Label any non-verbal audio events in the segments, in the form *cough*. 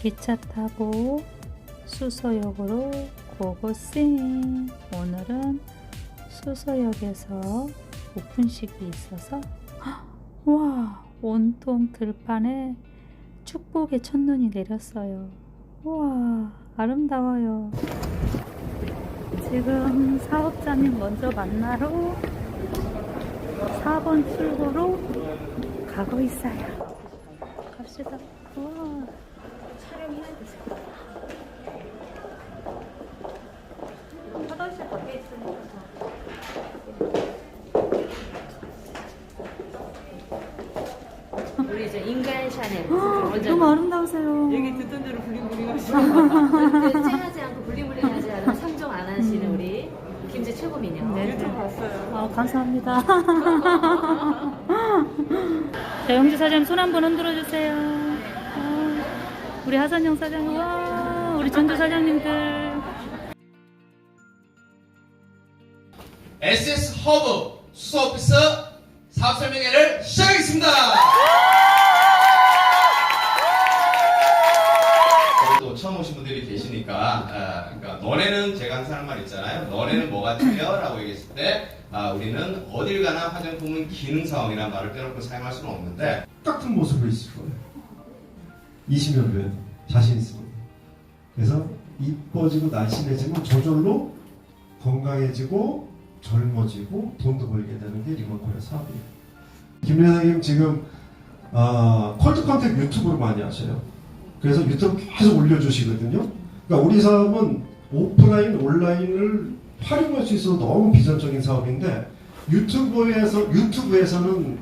기차 타고 수서역으로 고고싱 오늘은 수서역에서 오픈식이 있어서 헉, 와 온통 들판에 축복의 첫눈이 내렸어요. 우와 아름다워요. 지금 사업자님 먼저 만나러 4번 출구로 가고 있어요. 갑시다. 우와 화장실 밖에 있으니까 우리 이제 인간 샤넬 너무 아름다우세요 얘기 듣던 대로 블링블링 하시죠. 쨍하지 *laughs* 않고 블링블링하지 않은 상종 안 하시는 우리 김제 최고민요. 네. 유튜브 봤어요. 아, 감사합니다. *laughs* *laughs* 자, 영주 사장님 손 한번 흔들어 주세요. 아, 우리 하선영 사장님, 와, 우리 전주 사장님들. SS 허브 수소 오피스 사업 설명회를 시작하겠습니다. 또 처음 오신 분들이 계시니까, 아, 그러니까 너네는 제가 항상 하는 말 있잖아요. 너네는 뭐가 틀려?라고 얘기했을 때, 아, 우리는 어딜 가나 화장품은 기능 사원이라는 말을 빼놓고 사용할 수는 없는데 똑같은 모습으로 있을 거예요. 20년 후에 자신 있으면. 그래서 이뻐지고 날씬해지면 저절로 건강해지고 젊어지고 돈도 벌게 되는 게 리먼코리아 사업이에요. 김 회장님 지금 아, 컬트 컨택 유튜브를 많이 하셔요. 그래서 유튜브 계속 올려주시거든요. 그러니까 우리 사업은 오프라인, 온라인을 활용할 수 있어서 너무 비전적인 사업인데 유튜브에서 유튜브에서는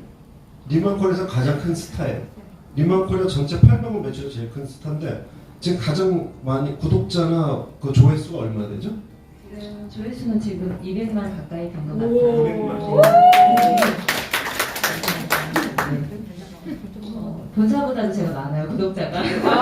리만콜에서 가장 큰 스타예요. 리만콜의 전체 800만 매출이 제일 큰 스타인데 지금 가장 많이 구독자나 그 조회수가 얼마나 되죠? 지금 조회수는 지금 200만 가까이 된것 오. 같아요. 어, 본사보다도 제가 많아요 구독자가. 네, 그거는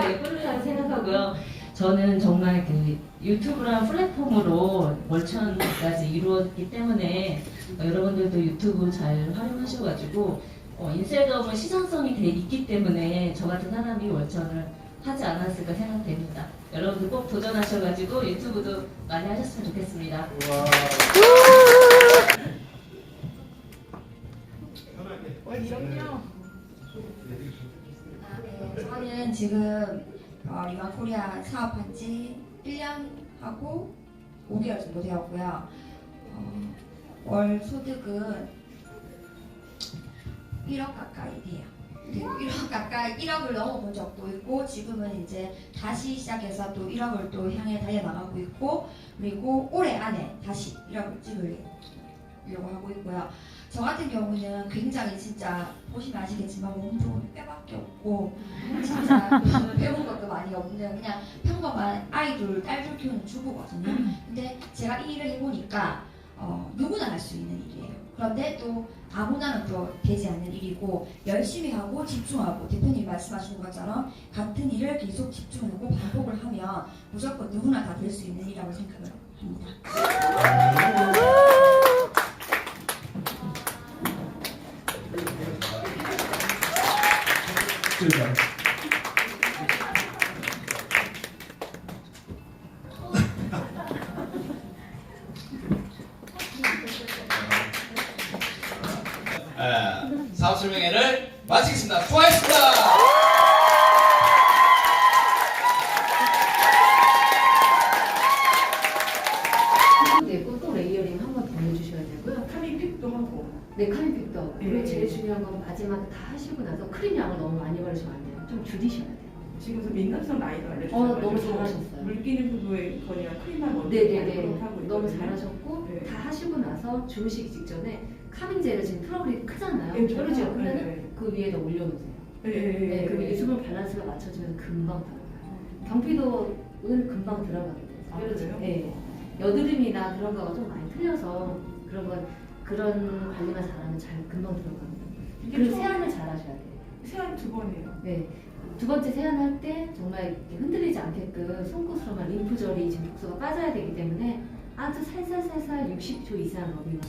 네, 네, 뿌듯하게 생각하고요. 저는 정말 그 유튜브라는 플랫폼으로 월천까지 이루어졌기 때문에 어, 여러분들도 유튜브 잘 활용하셔가지고 어, 인셀덤은 시장성이 돼 있기 때문에 저 같은 사람이 월천을 하지 않았을까 생각됩니다. 여러분들 꼭 도전하셔가지고 유튜브도 많이 하셨으면 좋겠습니다. 네, 저는 지금 어, 리만 코리아 사업한 지 1년 하고 5개월 정도 되었고요. 어, 월 소득은 1억 가까이 돼요. 그리고 1억 가까이 1억을 넘어본 적도 있고 지금은 이제 다시 시작해서 또 1억을 또 향해 달려나가고 있고 그리고 올해 안에 다시 1억을 찍으려고 하고 있고요. 저 같은 경우는 굉장히 진짜 보시면 아시겠지만 몸도 빼밖에 없고 진짜 배운 것도 많이 없는 그냥 평범한 아이돌 딸들 키우는 주부거든요. 근데 제가 이 일을 해보니까 어, 누구나 할 수 있는 일이에요. 그런데 또 아무나는 또 되지 않는 일이고 열심히 하고 집중하고 대표님 말씀하신 것처럼 같은 일을 계속 집중하고 반복을 하면 무조건 누구나 다 될 수 있는 일이라고 생각을 합니다. 사업 설명회를 마치겠습니다. 수고하셨습니다. 되고 또 레이어링 한번더 해주셔야 되고요. 카미픽도 하고. 네, 카리픽도. 그리고 네. 제일 중요한 건 마지막에 다 하시고 나서 크림 양을 너무 많이 바르시면 안 돼요. 좀 줄이셔야 돼요. 지금 그 민감성 라인도 어, 알려주셔가지고 너무 잘하셨어요. 물기는 부분에 거리가 크림만 먼저 네네네. 하고 너무 있거든요. 잘하셨고 네. 다 하시고 나서 주무시기 직전에 카밍젤을 지금 트러블이 크잖아요. 네, 그러죠. 그러면 네. 그 위에다 올려놓으세요. 네, 네, 네. 네, 그럼 유수분 밸런스가 맞춰지면 금방 들어가요. 경피도 은 금방 들어가거든요. 아, 그러죠. 그래요? 네. 여드름이나 그런 거가 좀 많이 틀려서 그런 건 그런 관리만 잘하면 잘 금방 들어갑니다. 이게 그리고 처음에 세안을 잘 하셔야 돼요. 세안 두 번이에요. 네. 두 번째 세안할 때 정말 이렇게 흔들리지 않게끔 손끝으로만 림프절이 지금 독소가 빠져야 되기 때문에 아주 살살살살 60초 이상 너비만